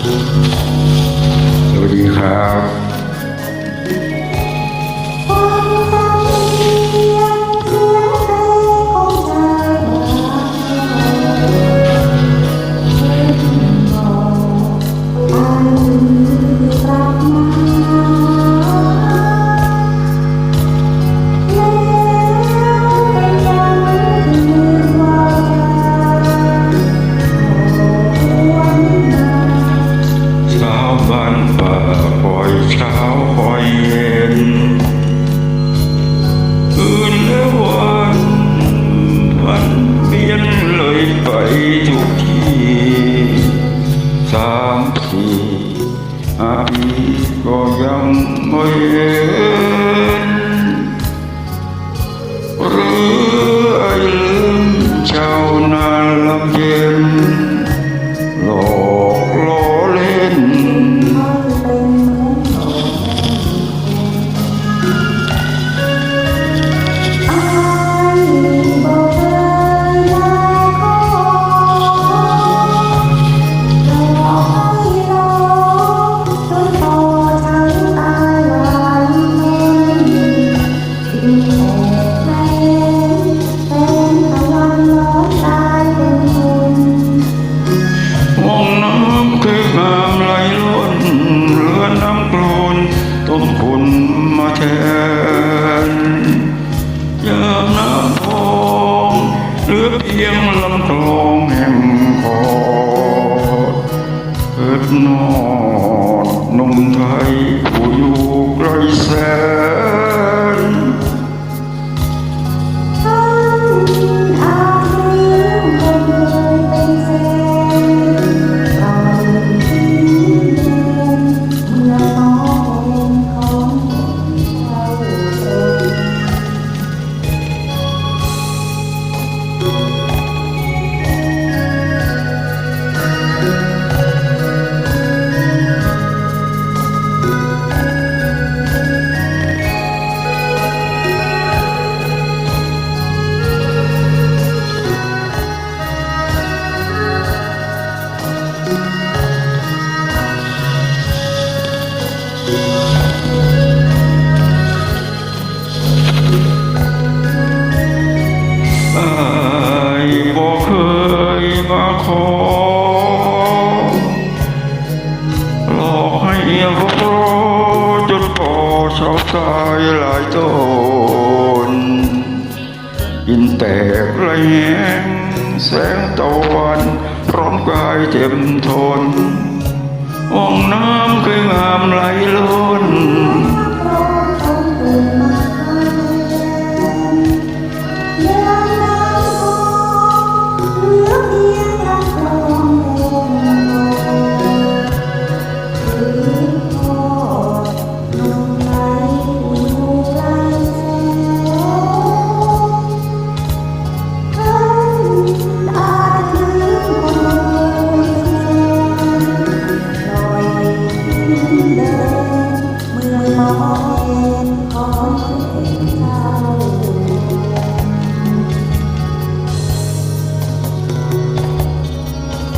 สวัสดีครับานฝ่านป่าคอยเช้าคอยเย็นคืนและวันมันเปลี่ยนเลยไปทุกทีสามทีอาปีก็ยังไม่เห็น เอเพียงลำคลองแห่งคอเกิดนอดนุ่มไทยผู้อยู่ หลอกให้รอจนพอชาวกายหลายตนยินแตกไรแหงแสงตะวันร้อนกายเจ็บทนห้องน้ำเคยงามไหลล้น